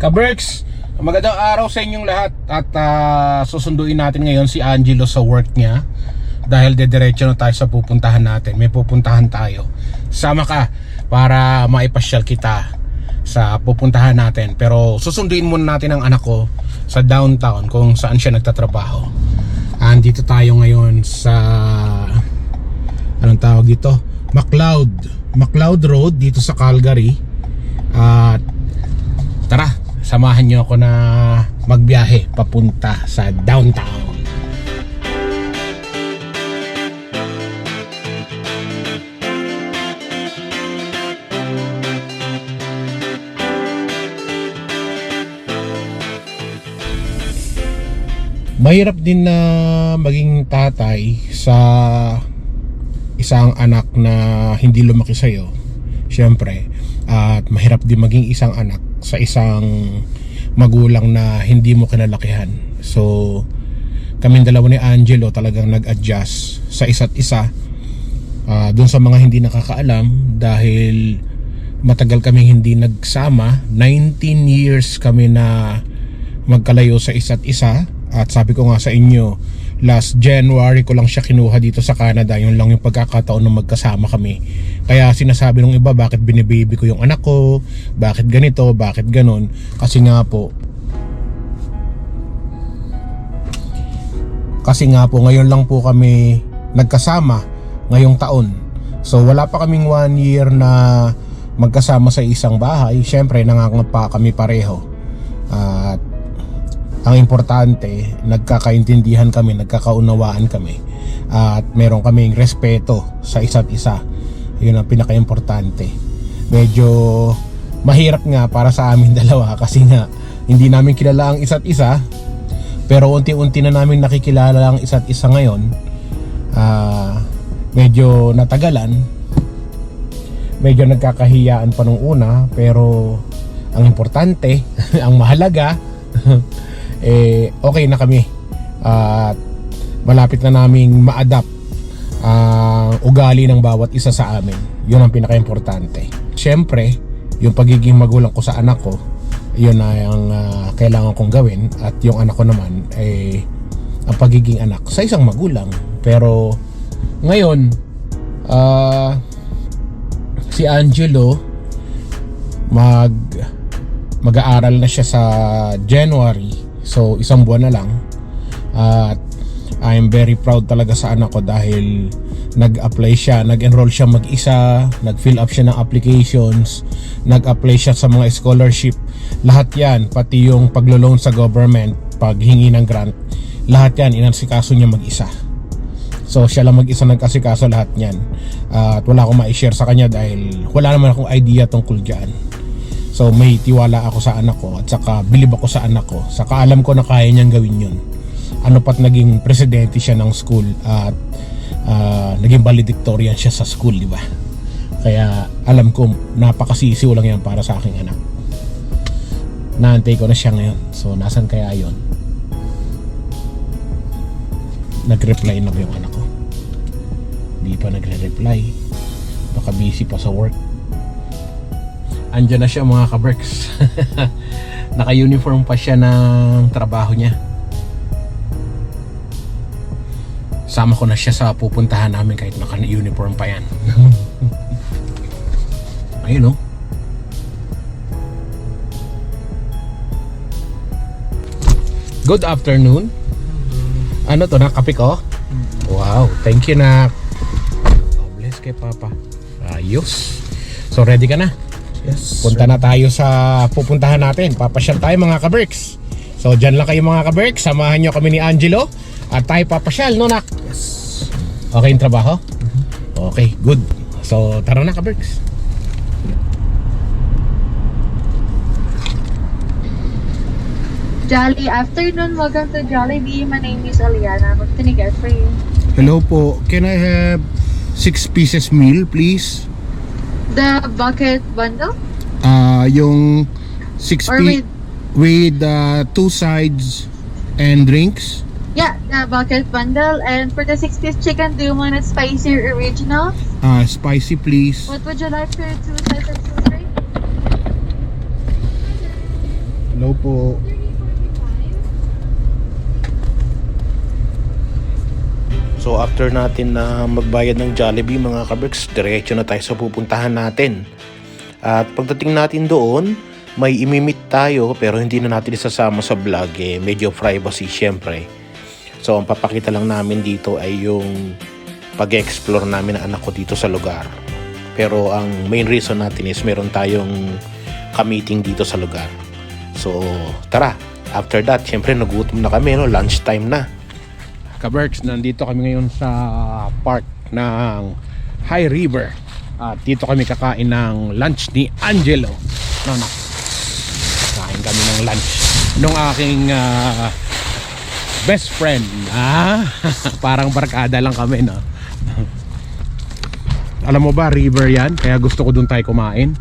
Kaberks, magandang araw sa inyong lahat at ah, susunduin natin ngayon si Angelo sa work niya dahil dediretso na tayo sa pupuntahan natin. May pupuntahan tayo. Sama ka para maipasyal kita sa pupuntahan natin. Pero susunduin muna natin ang anak ko sa downtown kung saan siya nagtatrabaho. Andito tayo ngayon sa anong tawag dito? McLeod. McLeod Road dito sa Calgary. At tara, samahan niyo ako na magbiyahe papunta sa downtown. Mahirap din na maging tatay sa isang anak na hindi lumaki sa'yo. Siyempre. At mahirap din maging isang anak sa isang magulang na hindi mo kinalakihan. So, kaming dalawa ni Angelo talagang nag-adjust sa isa't isa. Ah, doon sa mga hindi nakakaalam dahil matagal kaming hindi nagsama. 19 years kami na magkalayo sa isa't isa. At sabi ko nga sa inyo, last January ko lang siya kinuha dito sa Canada. Yun lang yung pagkakataon na magkasama kami. Kaya sinasabi ng iba, bakit binibaby ko yung anak ko? Bakit ganito? Bakit ganon? Kasi nga po, kasi nga po ngayon lang po kami nagkasama ngayong taon. So wala pa kaming one year na magkasama sa isang bahay. Siyempre nangangapa kami pareho. At ang importante, nagkakaintindihan kami, nagkakaunawaan kami. At meron kaming respeto sa isa't isa. Yun ang pinaka-importante. Medyo mahirap nga para sa amin dalawa kasi nga hindi namin kilala ang isa't isa. Pero unti-unti na namin nakikilala ang isa't isa ngayon. Ah, medyo natagalan. Medyo nagkakahiyaan pa nung una, pero ang importante, ang mahalaga, eh okay na kami. At malapit na naming ma-adapt ang ugali ng bawat isa sa amin. Yun ang pinaka-importante. Siyempre, yung pagiging magulang ko sa anak ko, yun na ang ah, kailangan kong gawin at yung anak ko naman ay ang pagiging anak sa isang magulang. Pero ngayon, ah si Angelo mag mag-aaral na siya sa January. So isang buwan na lang. At I'm very proud talaga sa anak ko dahil nag-apply siya, nag-enroll siya mag-isa, nag-fill up siya ng applications, nag-apply siya sa mga scholarship. Lahat yan, pati yung paglo-loan sa government, paghingi ng grant, lahat yan inansikaso niya mag-isa. So siya lang mag-isa nagkasikaso lahat niyan. at wala akong ma-share sa kanya dahil wala naman akong idea tungkol dyan. So may tiwala ako sa anak ko at saka bilib ako sa anak ko. Saka alam ko na kaya niyang gawin yun. Ano pat naging presidente siya ng school at ah, naging valedictorian siya sa school, di ba? Kaya alam ko napakasisiw lang yan para sa aking anak. Naantay ko na siya ngayon. So nasan kaya yon? Nag-reply na ba yung anak ko? Di pa nagre-reply. Baka busy pa sa work. Andiyan na siya mga kaberks. Naka-uniform pa siya ng trabaho niya. Sama ko na siya sa pupuntahan namin kahit naka-uniform pa yan. Ayun oh. Good afternoon. Ano to, nakape ko? Wow, thank you na. God bless kay Papa. Ayos. So ready ka na? Yes. Punta na tayo sa pupuntahan natin. Papasyal tayo mga kaberks. So dyan lang kayo mga kaberks. Samahan nyo kami ni Angelo. At tayo papasyal, no nak? Yes. Okay yung trabaho? Okay, good. So tara na kaberks. Jolly afternoon. Welcome to Jollibee. My name is Aliana. What can I get for you? Hello po. Can I have six pieces meal please? The bucket bundle? Ah, yung six Or with, with uh, two sides and drinks. Yeah, the bucket bundle. And for the six-piece chicken, do you want it spicy or original? Uh, spicy please. What would you like for two sides of two drink? po. So after natin na magbayad ng Jollibee mga kabricks, diretso na tayo sa pupuntahan natin. At pagdating natin doon, may imimit tayo pero hindi na natin isasama sa vlog eh. Medyo privacy syempre. So ang papakita lang namin dito ay yung pag-explore namin ng anak ko dito sa lugar. Pero ang main reason natin is meron tayong ka-meeting dito sa lugar. So tara, after that, syempre nagutom na kami, no? lunchtime na. Kaberks, nandito kami ngayon sa park ng High River. At dito kami kakain ng lunch ni Angelo. No, no. Kain kami ng lunch nung aking ah, best friend. Ah, parang barkada lang kami, no? Alam mo ba, river yan? Kaya gusto ko doon tayo kumain.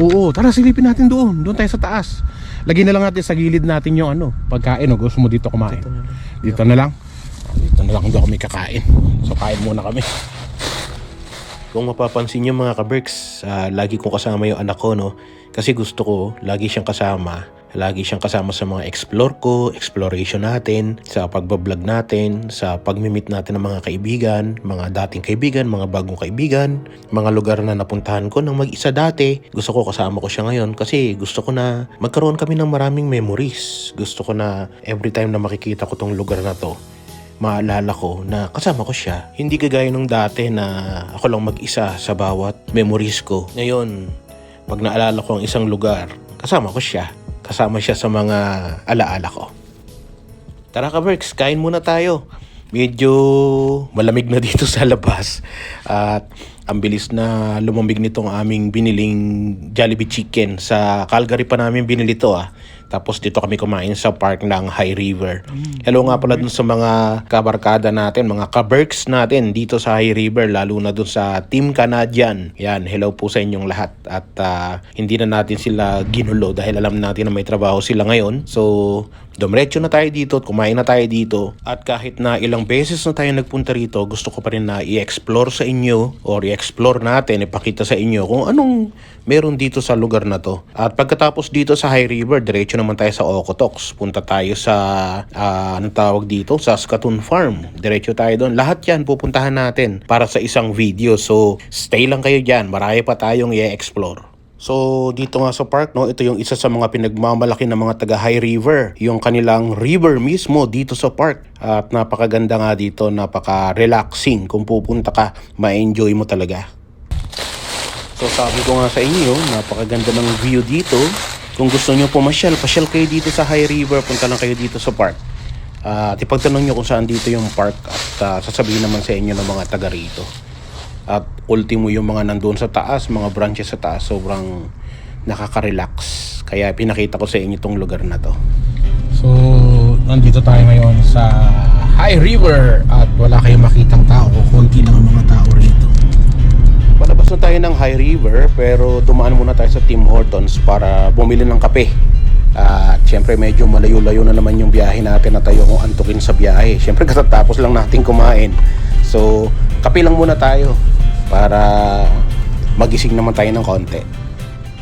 Oo, tara silipin natin doon. Doon tayo sa taas. Lagyan na lang natin sa gilid natin yung ano, pagkain. O, gusto mo dito kumain? Dito na lang. Dito na lang hindi kami kakain. So kain muna kami. Kung mapapansin niyo mga ka-Berks, ah, lagi kong kasama yung anak ko, no? Kasi gusto ko, lagi siyang kasama. Lagi siyang kasama sa mga explore ko, exploration natin, sa pagbablog natin, sa pagmimit natin ng mga kaibigan, mga dating kaibigan, mga bagong kaibigan, mga lugar na napuntahan ko nang mag-isa dati. Gusto ko kasama ko siya ngayon kasi gusto ko na magkaroon kami ng maraming memories. Gusto ko na every time na makikita ko tong lugar na to, maalala ko na kasama ko siya. Hindi kagaya nung dati na ako lang mag-isa sa bawat memories ko. Ngayon, pag naalala ko ang isang lugar, kasama ko siya. Kasama siya sa mga alaala ko. Tara ka, Berks, kain muna tayo. Medyo malamig na dito sa labas. At ang bilis na lumamig nitong aming biniling Jollibee Chicken. Sa Calgary pa namin binili to ah. Tapos dito kami kumain sa park ng High River. Hello nga pala dun sa mga kabarkada natin, mga kaberks natin dito sa High River, lalo na dun sa Team Canadian. Yan, hello po sa inyong lahat. At ah, hindi na natin sila ginulo dahil alam natin na may trabaho sila ngayon. So, dumiretso na tayo dito at kumain na tayo dito. At kahit na ilang beses na tayo nagpunta rito, gusto ko pa rin na i-explore sa inyo or i-explore natin, ipakita sa inyo kung anong meron dito sa lugar na to. At pagkatapos dito sa High River, diretso naman tayo sa Okotoks. Punta tayo sa, ah, anong tawag dito? Saskatoon Farm. Diretso tayo doon. Lahat yan pupuntahan natin para sa isang video. So, stay lang kayo dyan. Marami pa tayong i-explore. So dito nga sa park no, ito yung isa sa mga pinagmamalaki ng mga taga High River, yung kanilang river mismo dito sa park. At napakaganda nga dito, napaka-relaxing. Kung pupunta ka, ma-enjoy mo talaga. So sabi ko nga sa inyo, napakaganda ng view dito. Kung gusto nyo pumasyal, pasyal kayo dito sa High River, punta lang kayo dito sa park. At ipagtanong nyo kung saan dito yung park at ah, sasabihin naman sa inyo ng mga taga rito. At ultimo yung mga nandoon sa taas, mga branches sa taas, sobrang nakaka-relax. Kaya pinakita ko sa inyo itong lugar na to. So, nandito tayo ngayon sa High River at wala kayong makitang tao. Konti lang ang mga tao rito. Palabas na tayo ng High River pero dumaan muna tayo sa Tim Hortons para bumili ng kape. At syempre medyo malayo-layo na naman yung biyahe natin na tayo kung antukin sa biyahe. Syempre katatapos lang natin kumain. So, kape lang muna tayo para magising naman tayo ng konti.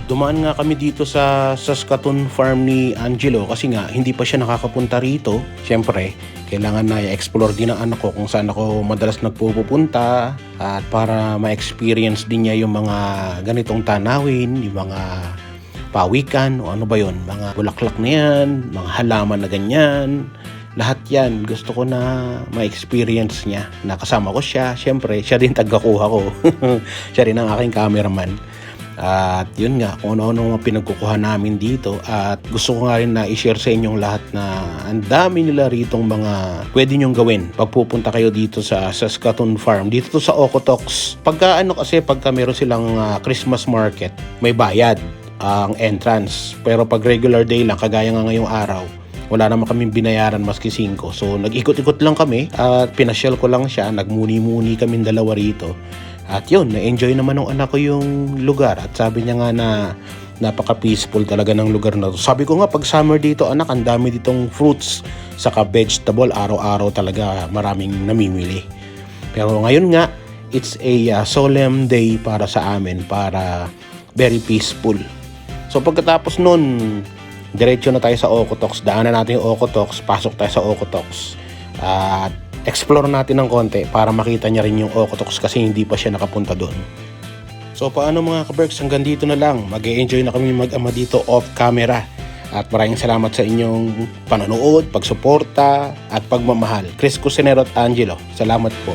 Dumaan nga kami dito sa Saskatoon farm ni Angelo kasi nga hindi pa siya nakakapunta rito. Siyempre, kailangan na i-explore din ng anak ko kung saan ako madalas nagpupunta at para ma-experience din niya yung mga ganitong tanawin, yung mga pawikan o ano ba yon mga bulaklak na yan, mga halaman na ganyan. Lahat yan, gusto ko na ma-experience niya. Nakasama ko siya, syempre, siya din tagakuha ko. siya rin ang aking cameraman. At yun nga, kung ano-ano mga pinagkukuha namin dito. At gusto ko nga rin na i-share sa inyong lahat na ang dami nila ritong mga pwede nyong gawin. Pag pupunta kayo dito sa Saskatoon Farm, dito to sa Okotoks. Pagka ano kasi, pagka meron silang ah, Christmas market, may bayad ang entrance. Pero pag regular day lang, kagaya nga ngayong araw, wala naman kaming binayaran maski 5. So nag-ikot-ikot lang kami at pinasyal ko lang siya. Nagmuni-muni kami dalawa rito. At yun, na-enjoy naman ng anak ko yung lugar. At sabi niya nga na napaka-peaceful talaga ng lugar na to. Sabi ko nga, pag summer dito, anak, ang dami ditong fruits, saka vegetable, araw-araw talaga maraming namimili. Pero ngayon nga, it's a uh, solemn day para sa amin, para very peaceful. So pagkatapos nun, diretso na tayo sa Okotox. Daanan natin yung Okotox, pasok tayo sa Okotox. At explore natin ng konti para makita niya rin yung Okotox kasi hindi pa siya nakapunta doon. So paano mga kaberks, hanggang dito na lang. mag enjoy na kami mag-ama dito off camera. At maraming salamat sa inyong panonood, pagsuporta, at pagmamahal. Chris Cusinero at Angelo, salamat po.